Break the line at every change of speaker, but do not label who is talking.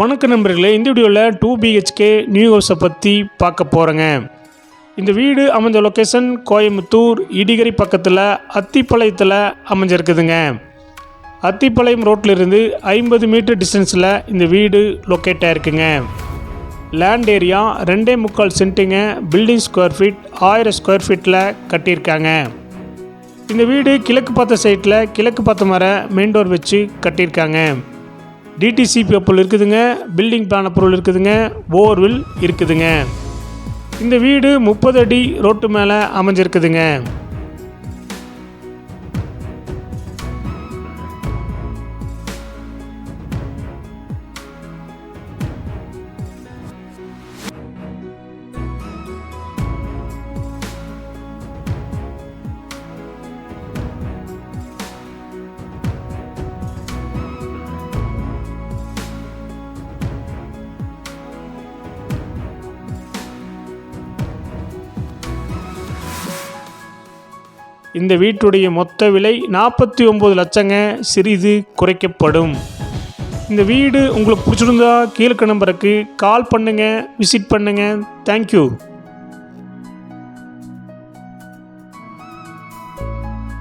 வணக்க நண்பர்களே இந்த வீடியோவில் டூ பிஹெச்கே நியூ ஹவுஸை பற்றி பார்க்க போகிறேங்க இந்த வீடு அமைஞ்ச லொக்கேஷன் கோயம்புத்தூர் இடிகரி பக்கத்தில் அத்திப்பாளையத்தில் அமைஞ்சிருக்குதுங்க. அத்திப்பாளையம் ரோட்டில் இருந்து ஐம்பது மீட்டர் டிஸ்டன்ஸில் இந்த வீடு லொக்கேட் ஆயிருக்குங்க. லேண்ட் ஏரியா ரெண்டே முக்கால் சென்ட்டுங்க பில்டிங் ஸ்கொயர் ஃபீட் ஆயிரம் ஸ்கொயர் ஃபீட்டில் கட்டியிருக்காங்க. இந்த வீடு கிழக்கு பார்த்த சைட்டில் கிழக்கு பார்த்த மர மெயின் டோர் வச்சு கட்டியிருக்காங்க. டிடிசிபி அப்ரூவல் இருக்குதுங்க பில்டிங் பிளான் அப்ரூவல் இருக்குதுங்க போர்வில் இருக்குதுங்க. இந்த வீடு முப்பது அடி ரோட்டு மேலே அமைஞ்சிருக்குதுங்க. இந்த வீட்டுடைய மொத்த விலை நாற்பத்தி ஒம்பது லட்சங்க. சிறிது குறைக்கப்படும். இந்த வீடு உங்களுக்கு பிடிச்சிருந்தா கீழே நம்பருக்கு கால் பண்ணுங்கள் விசிட் பண்ணுங்கள் தேங்க்யூ